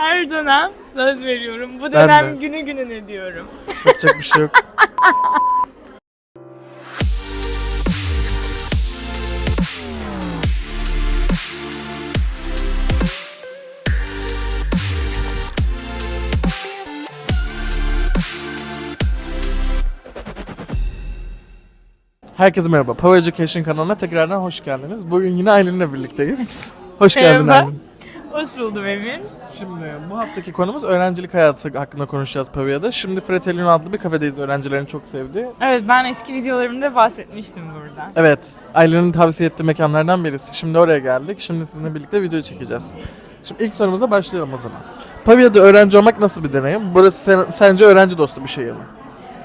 Her dönem söz veriyorum. Bu Ben dönem de. günü gününe diyorum. Yapacak bir şey yok. Herkese merhaba. Power Education kanalına tekrardan hoş geldiniz. Bugün yine Aylin'le birlikteyiz. Hoş geldin Merhaba. Aylin. Hoş buldum Emir. Şimdi bu haftaki konumuz öğrencilik hayatı hakkında konuşacağız Pavia'da. Şimdi Fratelli'nin adlı bir kafedeyiz öğrencilerin çok sevdiği. Evet ben eski videolarımda bahsetmiştim burada. Evet, Aylin'in tavsiye ettiği mekanlardan birisi. Şimdi oraya geldik. Şimdi sizinle birlikte video çekeceğiz. Şimdi ilk sorumuza başlayalım o zaman. Pavia'da öğrenci olmak nasıl bir deneyim? Burası sen- sence öğrenci dostu bir şehir mi?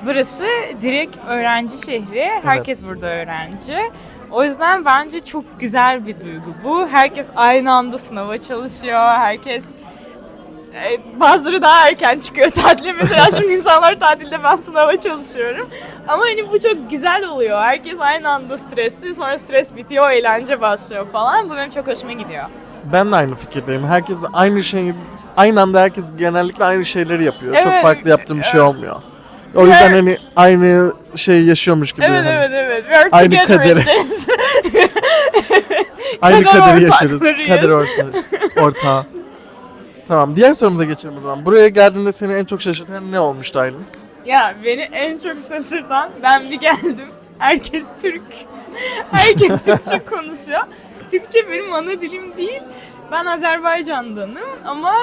Burası direkt öğrenci şehri. Herkes burada öğrenci. O yüzden bence çok güzel bir duygu bu. Herkes aynı anda sınava çalışıyor. Herkes e, bazıları daha erken çıkıyor tatile. Mesela şimdi insanlar tatilde ben sınava çalışıyorum. Ama hani bu çok güzel oluyor. Herkes aynı anda stresli. Sonra stres bitiyor, eğlence başlıyor falan. Bu benim çok hoşuma gidiyor. Ben de aynı fikirdeyim. Herkes aynı şeyi, aynı anda herkes genellikle aynı şeyleri yapıyor. Çok Evet, farklı yaptığım bir şey evet. olmuyor. O yüzden hani aynı şeyi yaşıyormuş gibi. Evet hani. evet evet. Aynı kaderi. Aynı Kader kaderi yaşıyoruz. ortaklarıyız. Kader orta, ortağı. Tamam diğer sorumuza geçelim o zaman. Buraya geldiğinde seni en çok şaşırtan ne olmuştu Aylin? Ya beni en çok şaşırtan ben bir geldim. Herkes Türk. Herkes Türkçe konuşuyor. Türkçe benim ana dilim değil. Ben Azerbaycan'danım ama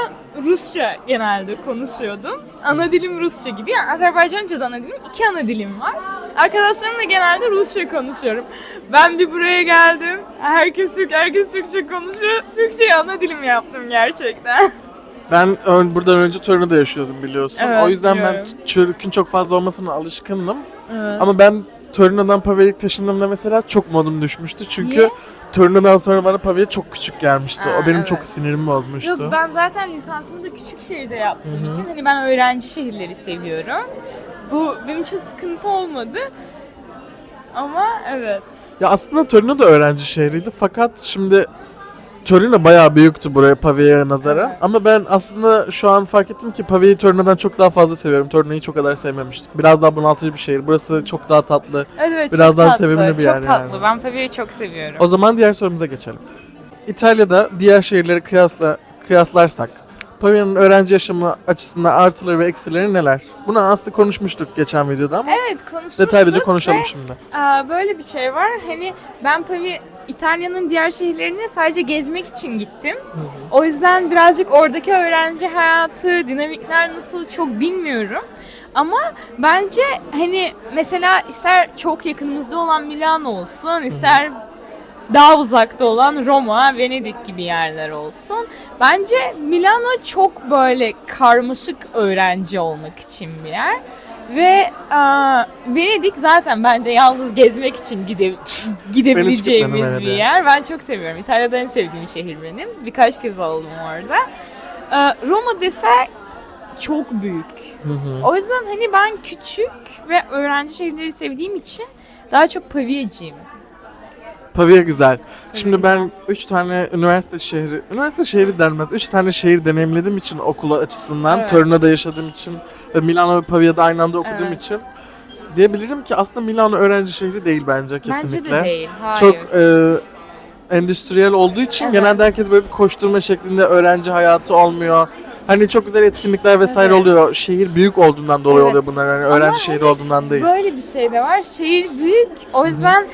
Rusça genelde konuşuyordum. Ana dilim Rusça gibi. Yani Azerbaycanca da ana dilim. iki ana dilim var. Arkadaşlarımla genelde Rusça konuşuyorum. Ben bir buraya geldim. Herkes Türk, herkes Türkçe konuşuyor. Türkçeyi ana dilim yaptım gerçekten. Ben ön, buradan önce Torino'da yaşıyordum biliyorsun. Evet, o yüzden ben biliyorum. Türk'ün çok fazla olmasına alışkındım. Ama ben Torino'dan Pavia'ya taşındığımda mesela çok modum düşmüştü. Çünkü Niye? Torino'dan sonra bana Pavia çok küçük gelmişti. Ha, o benim evet. çok sinirimi bozmuştu. Yok ben zaten lisansımı da küçük şehirde yaptığım Hı hı. için hani ben öğrenci şehirleri seviyorum. Bu benim için sıkıntı olmadı. Ama evet. Ya aslında Torino da öğrenci şehriydi fakat şimdi Torino bayağı büyüktü buraya Pavia'ya nazaran. Evet. Ama ben aslında şu an fark ettim ki Pavia'yı Torino'dan çok daha fazla seviyorum. Torino'yu çok kadar sevmemiştim. Biraz daha bunaltıcı bir şehir. Burası çok daha tatlı. Evet evet Biraz çok daha tatlı. sevimli bir çok yer tatlı. yani. Ben Pavia'yı çok seviyorum. O zaman diğer sorumuza geçelim. İtalya'da diğer şehirleri kıyasla kıyaslarsak Pavia'nın öğrenci yaşamı açısından artıları ve eksileri neler? Bunu aslında konuşmuştuk geçen videoda ama Evet konuşmuştuk. detaylıca konuşalım ve, şimdi. aa, böyle bir şey var. Hani ben Pavia İtalya'nın diğer şehirlerine sadece gezmek için gittim. O yüzden birazcık oradaki öğrenci hayatı, dinamikler nasıl çok bilmiyorum. Ama bence hani mesela ister çok yakınımızda olan Milano olsun, ister daha uzakta olan Roma, Venedik gibi yerler olsun. Bence Milano çok böyle karmaşık öğrenci olmak için bir yer. Ve aa, Venedik zaten bence yalnız gezmek için gide, gidebileceğimiz bir yer. Ben çok seviyorum. İtalya'da en sevdiğim şehir benim. Birkaç kez oldum orada. Aa, Roma dese çok büyük. Hı hı. O yüzden hani ben küçük ve öğrenci şehirleri sevdiğim için daha çok Pavia'cıyım. Pavia güzel. Şimdi güzel. ben 3 tane üniversite şehri, üniversite şehri denmez. 3 tane şehir deneyimlediğim için okulu açısından, Evet. Torino'da yaşadığım için ve Milano ve Pavia'da aynı anda okuduğum Evet. için diyebilirim ki aslında Milano öğrenci şehri değil bence kesinlikle. Bence de değil. Hayır. Çok e, endüstriyel olduğu için Evet. genelde herkes böyle bir koşturma şeklinde öğrenci hayatı olmuyor. Hani çok güzel etkinlikler vesaire Evet. oluyor. Şehir büyük olduğundan dolayı Evet. oluyor bunlar. Yani Ama öğrenci şehri olduğundan değil. Böyle bir şey de var. Şehir büyük. O yüzden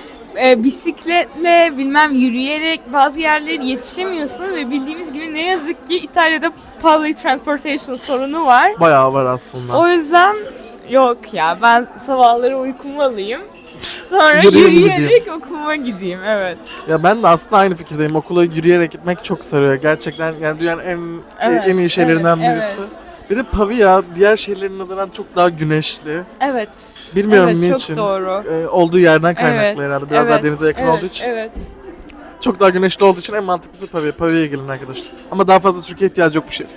e, bisikletle bilmem yürüyerek bazı yerlere yetişemiyorsun ve bildiğimiz gibi ne yazık ki İtalya'da public transportation sorunu var. Bayağı var aslında. O yüzden yok ya ben sabahları uykumu alayım. Sonra Yürüyeyim yürüyerek okuluma gideyim. Evet. Ya ben de aslında aynı fikirdeyim. Okula yürüyerek gitmek çok sarıyor. Gerçekten yani dünyanın en Evet, en iyi şeylerinden evet, birisi. Bir de Pavia diğer şehirlerin nazaran çok daha güneşli. Evet. Bilmiyorum evet, niçin. çok doğru. Ee, olduğu yerden kaynaklı Evet, herhalde. Biraz daha evet, denize yakın Evet, olduğu için. evet. Çok daha güneşli olduğu için en mantıklısı Pavia. Pavia'ya gelin arkadaşlar. Ama daha fazla Türkiye ihtiyacı yok bu şey.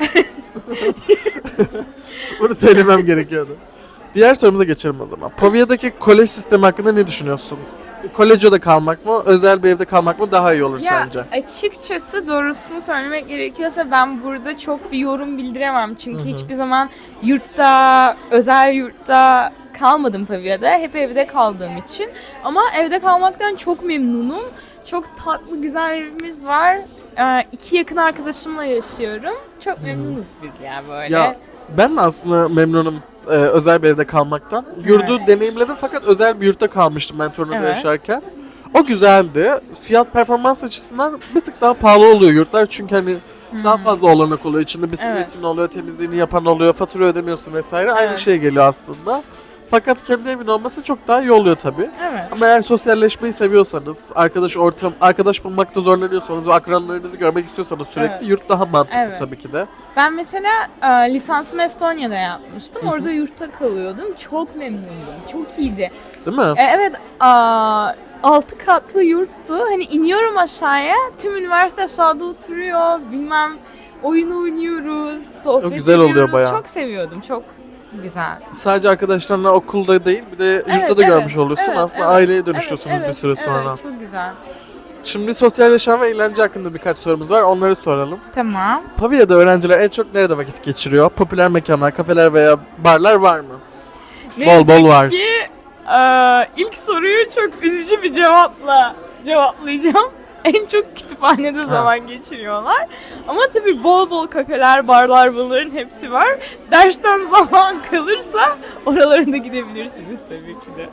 Bunu söylemem gerekiyordu. Diğer sorumuza geçelim o zaman. Pavia'daki kolej sistemi hakkında ne düşünüyorsun? Kolejo'da kalmak mı, özel bir evde kalmak mı daha iyi olur Ya sence? açıkçası doğrusunu söylemek gerekiyorsa ben burada çok bir yorum bildiremem. Çünkü hiçbir zaman yurtta, özel yurtta kalmadım Pavia'da. Hep evde kaldığım için. Ama evde kalmaktan çok memnunum. Çok tatlı, güzel evimiz var. Ee, iki yakın arkadaşımla yaşıyorum. Çok memnunuz biz ya böyle. Ya ben de aslında memnunum e, özel bir evde kalmaktan. Yurdu Evet. deneyimledim fakat özel bir yurtta kalmıştım ben Torino'da Evet. yaşarken. O güzeldi. Fiyat performans açısından bir tık daha pahalı oluyor yurtlar çünkü hani daha fazla olanak oluyor. İçinde bisikletin oluyor, temizliğini yapan oluyor, fatura ödemiyorsun vesaire. Aynı Evet. şey geliyor aslında. Fakat kendi evin olması çok daha iyi oluyor tabii. Evet. Ama eğer sosyalleşmeyi seviyorsanız, arkadaş ortam, arkadaş bulmakta zorlanıyorsanız ve akranlarınızı görmek istiyorsanız sürekli Evet. yurt daha mantıklı Evet. tabii ki de. Ben mesela e, lisansımı Estonya'da yapmıştım. Orada yurtta kalıyordum. Çok memnundum. Çok iyiydi. Değil mi? E, evet, aa, altı katlı yurttu. Hani iniyorum aşağıya, tüm üniversite aşağıda oturuyor. Bilmem oyun oynuyoruz, sohbet O güzel oluyor ediyoruz. bayağı. Çok seviyordum, çok güzel. Sadece arkadaşlarla okulda değil bir de yurtta Evet, da evet, görmüş oluyorsun. evet, Aslında evet. aileye dönüşüyorsunuz Evet, bir süre sonra. Evet, çok güzel. Şimdi sosyal yaşam ve eğlence hakkında birkaç sorumuz var. Onları soralım. Tamam. Pavia'da öğrenciler en çok nerede vakit geçiriyor? Popüler mekanlar, kafeler veya barlar var mı? Ne Bol bol var. Ki, e, ilk soruyu çok üzücü bir cevapla cevaplayacağım. En çok kütüphanede zaman geçiriyorlar. Ama tabii bol bol kafeler, barlar bunların hepsi var. Dersten zaman kalırsa oralarında gidebilirsiniz tabii ki de.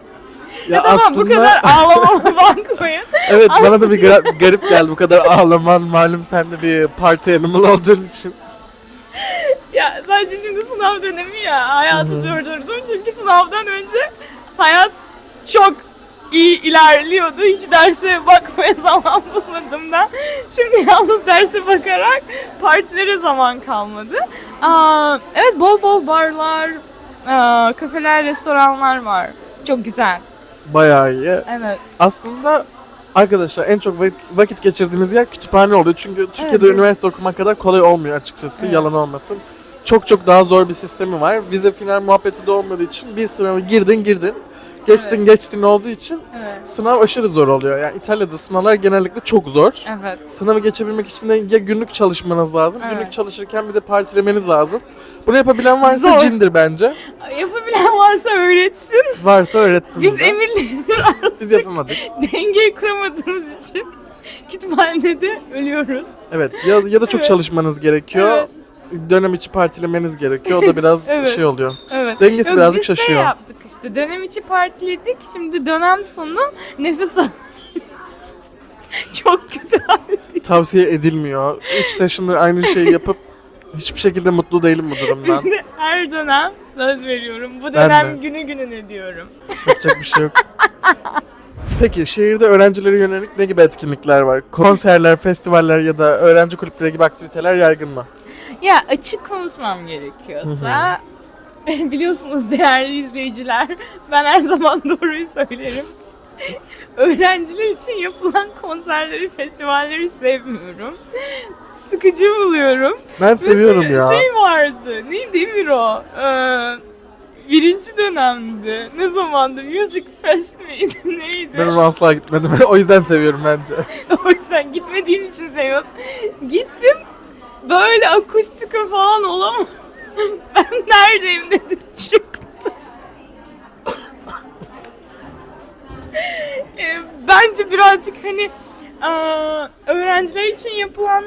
Ya, tamam bu kadar ağlamama bakmayın. evet bana da bir gra- garip geldi bu kadar ağlaman. Malum sen de bir party animal olduğun için. Ya sadece şimdi sınav dönemi ya hayatı durdurdum çünkü sınavdan önce hayat çok iyi ilerliyordu. Hiç derse bakmaya zaman bulmadım da. Şimdi yalnız derse bakarak partilere zaman kalmadı. Aa, evet bol bol barlar, aa, kafeler, restoranlar var. Çok güzel. Bayağı iyi. Evet. Aslında arkadaşlar en çok vakit- vakit geçirdiğiniz yer kütüphane oluyor. Çünkü Türkiye'de evet. üniversite okumak kadar kolay olmuyor açıkçası. Evet. Yalan olmasın. Çok çok daha zor bir sistemi var. Vize final muhabbeti de olmadığı için bir sınava girdin girdin. Geçtin geçtin olduğu için Evet. sınav aşırı zor oluyor. Yani İtalya'da sınavlar genellikle çok zor. Evet. Sınavı geçebilmek için de ya günlük çalışmanız lazım. Evet. Günlük çalışırken bir de partilemeniz lazım. Bunu yapabilen varsa Zor. cindir bence. Yapabilen varsa öğretsin. Varsa öğretsin Biz bize. Emir'le Biz yapamadık. dengeyi kuramadığımız için kütüphanede ölüyoruz. Evet ya, ya da çok Evet. çalışmanız gerekiyor. Evet. Dönem içi partilemeniz gerekiyor. O da biraz Evet. şey oluyor. Evet. Dengesi Yok, birazcık biz şey şaşıyor. yaptık işte dönem içi partiledik şimdi dönem sonu nefes al. Çok kötü halde. Tavsiye edilmiyor. 3 session'dır aynı şeyi yapıp hiçbir şekilde mutlu değilim bu durumdan. Her dönem söz veriyorum. Bu dönem günü gününe diyorum. Yapacak bir şey yok. Peki şehirde öğrencilere yönelik ne gibi etkinlikler var? Konserler, festivaller ya da öğrenci kulüpleri gibi aktiviteler yaygın mı? Ya açık konuşmam gerekiyorsa biliyorsunuz değerli izleyiciler ben her zaman doğruyu söylerim. Öğrenciler için yapılan konserleri, festivalleri sevmiyorum. Sıkıcı buluyorum. Ben seviyorum Mesela ya. Şey vardı. Neydi Emir o? Ee, birinci dönemdi. Ne zamandı? Music Fest miydi? Neydi? Ben ona asla gitmedim. o yüzden seviyorum bence. o yüzden gitmediğin için seviyorsun. Gittim. Böyle akustika falan olamam. ben neredeyim dedim çıktım. Ee, Bence birazcık hani aa, öğrenciler için yapılan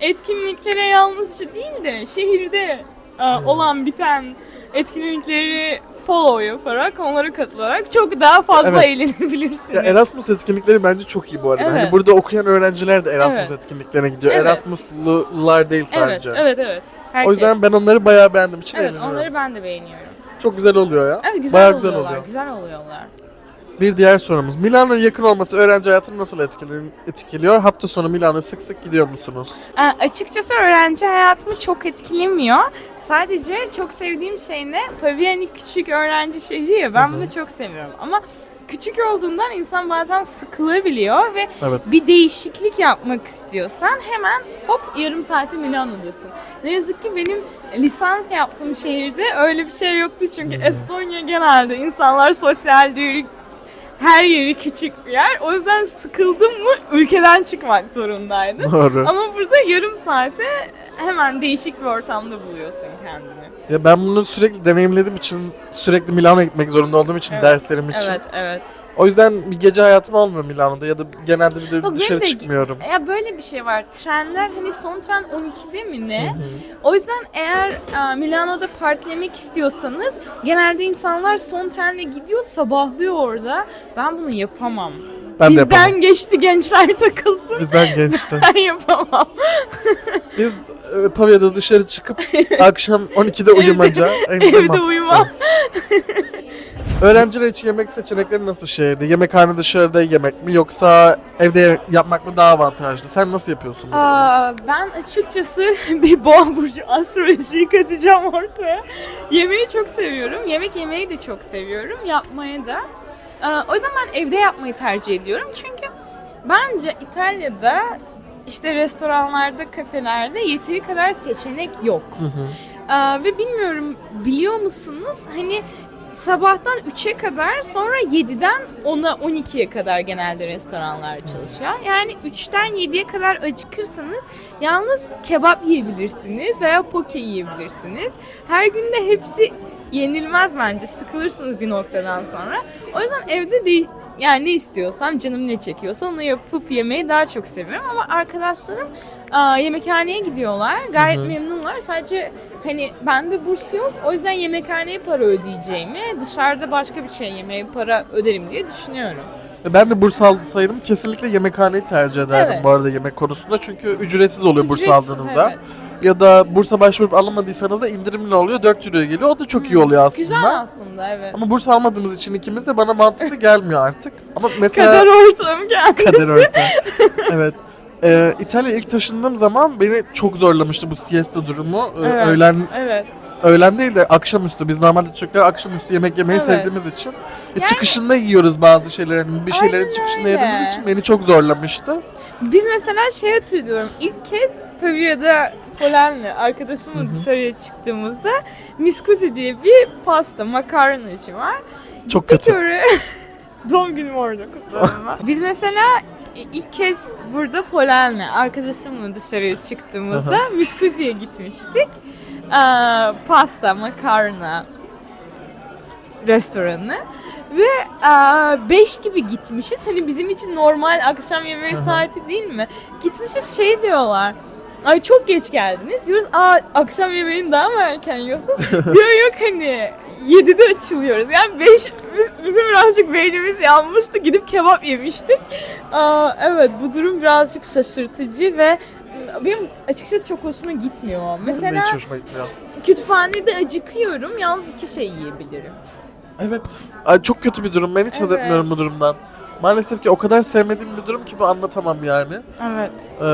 etkinliklere yalnızca değil de şehirde aa, olan biten etkinlikleri follow yaparak, onlara katılarak çok daha fazla Evet. eğlenebilirsiniz. Ya Erasmus etkinlikleri bence çok iyi bu arada. Hani Evet. burada okuyan öğrenciler de Erasmus Evet. etkinliklerine gidiyor. Evet. Erasmuslular değil evet, sadece. evet, evet. Herkes. O yüzden ben onları bayağı beğendim için Evet, eğleniyorum. onları ben de beğeniyorum. Çok güzel oluyor ya. Evet, güzel bayağı güzel oluyorlar, oluyor. güzel oluyorlar. Bir diğer sorumuz. Milano'ya yakın olması öğrenci hayatını nasıl etkili- etkiliyor? Hafta sonu Milano'ya sık sık gidiyor musunuz? Ee, açıkçası öğrenci hayatımı çok etkilemiyor. Sadece çok sevdiğim şey ne? Paviani küçük öğrenci şehri ya, ben bunu çok seviyorum. Ama küçük olduğundan insan bazen sıkılabiliyor ve Evet. bir değişiklik yapmak istiyorsan hemen hop yarım saate Milano'dasın. Ne yazık ki benim lisans yaptığım şehirde öyle bir şey yoktu çünkü Estonya genelde insanlar sosyal değil. Her yeri küçük bir yer. O yüzden sıkıldım mı ülkeden çıkmak zorundaydım. Doğru. Ama burada yarım saate hemen değişik bir ortamda buluyorsun kendini. Ya ben bunu sürekli deneyimlediğim için, sürekli Milano'ya gitmek zorunda olduğum için, Evet. derslerim için. Evet, evet. O yüzden bir gece hayatım olmuyor Milano'da ya da genelde bir de Yok, benim dışarı de- çıkmıyorum. Ya böyle bir şey var. Trenler hani son tren 12'de mi ne? O yüzden eğer e, Milano'da partilemek istiyorsanız genelde insanlar son trenle gidiyor sabahlıyor orada. Ben bunu yapamam. Ben de Bizden yapamam. geçti gençler takılsın. Bizden gençti. Ben yapamam. Biz e, Pavya'da dışarı çıkıp akşam 12'de uyumaca. en evde mantıklısı. uyuma. Öğrenciler için yemek seçenekleri nasıl şehirde? Yemekhane dışarıda yemek mi yoksa evde yapmak mı daha avantajlı? Sen nasıl yapıyorsun bunu? Aa, ben açıkçası bir boğa burcu astrolojiyi katacağım ortaya. Yemeği çok seviyorum. Yemek yemeyi de çok seviyorum. Yapmayı da. Aa, o yüzden ben evde yapmayı tercih ediyorum. Çünkü bence İtalya'da işte restoranlarda, kafelerde yeteri kadar seçenek yok. Hı hı. Aa, ve bilmiyorum biliyor musunuz hani sabahtan 3'e kadar sonra 7'den 10'a 12'ye kadar genelde restoranlar çalışıyor. Yani 3'ten 7'ye kadar acıkırsanız yalnız kebap yiyebilirsiniz veya poke yiyebilirsiniz. Her gün de hepsi yenilmez bence. Sıkılırsınız bir noktadan sonra. O yüzden evde de yani ne istiyorsam canım ne çekiyorsa onu yapıp yemeyi daha çok seviyorum ama arkadaşlarım aa, yemekhaneye gidiyorlar. Gayet Hı hı. memnunlar. Sadece hani bende burs yok. O yüzden yemekhaneye para ödeyeceğimi, dışarıda başka bir şey yemeye para öderim diye düşünüyorum. Ben de burs alsaydım kesinlikle yemekhaneyi tercih ederdim Evet. bu arada yemek konusunda. Çünkü ücretsiz oluyor burs Ücretsiz, aldığınızda. evet. Ya da bursa başvurup alamadıysanız da indirimli oluyor 4 euroya geliyor. O da çok iyi oluyor aslında. Güzel aslında evet. Ama burs almadığımız için ikimiz de bana mantıklı gelmiyor artık. Ama mesela Kader ortam geldi. kader orta. evet. Ee, İtalya'ya ilk taşındığım zaman beni çok zorlamıştı bu siesta durumu. Ee, Evet, Öğlen Evet. öğlen değil de akşamüstü. Biz normalde Türkler akşamüstü yemek yemeyi Evet. sevdiğimiz için. E, Yani- çıkışında yiyoruz bazı şeyleri. Hani bir şeylerin Aynen çıkışında öyle. yediğimiz için beni çok zorlamıştı. Biz mesela şey hatırlıyorum. İlk kez Pavia'da Polen'le arkadaşımla dışarıya çıktığımızda Miskusi diye bir pasta, makarnacı var. Çok Gittik kötü. oraya. Doğum günümü orada kutladım ben. Biz mesela ilk kez burada Polen'le arkadaşımla dışarıya çıktığımızda Miskusi'ye gitmiştik. Aa, pasta, makarna restoranı. Ve 5 gibi gitmişiz. Hani bizim için normal akşam yemeği saati değil mi? Gitmişiz şey diyorlar. Ay çok geç geldiniz. Diyoruz aa akşam yemeğini daha mı erken yiyorsunuz? Diyor yok hani 7'de açılıyoruz. Yani 5 biz, bizim birazcık beynimiz yanmıştı. Gidip kebap yemiştik. Aa, evet bu durum birazcık şaşırtıcı ve benim açıkçası çok hoşuma gitmiyor. Mesela hiç hoşuma gitmiyor. kütüphanede acıkıyorum. Yalnız iki şey yiyebilirim. Evet. Ay, çok kötü bir durum. Ben hiç haz Evet. etmiyorum bu durumdan. Maalesef ki o kadar sevmediğim bir durum ki bu anlatamam yani. Evet. Ee,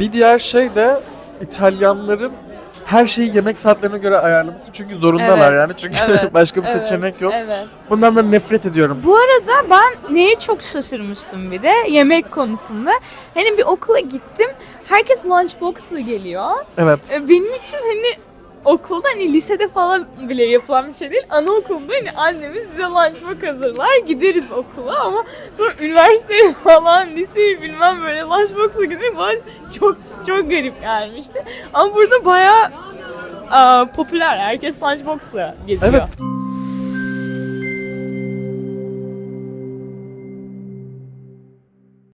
bir diğer şey de İtalyanların her şeyi yemek saatlerine göre ayarlaması. Çünkü zorundalar Evet, yani. Çünkü evet, başka bir evet, seçenek yok. Evet. Bundan da nefret ediyorum. Bu arada ben neye çok şaşırmıştım bir de yemek konusunda. Hani bir okula gittim. Herkes lunchbox'la geliyor. Evet. E, Benim için hani okulda hani lisede falan bile yapılan bir şey değil. Anaokulunda hani annemiz bize lunchbox hazırlar gideriz okula ama sonra üniversiteye falan liseyi bilmem böyle lunchbox'la gitmek bana çok çok garip gelmişti. Ama burada bayağı popüler. Herkes lunchbox'la geziyor. Evet.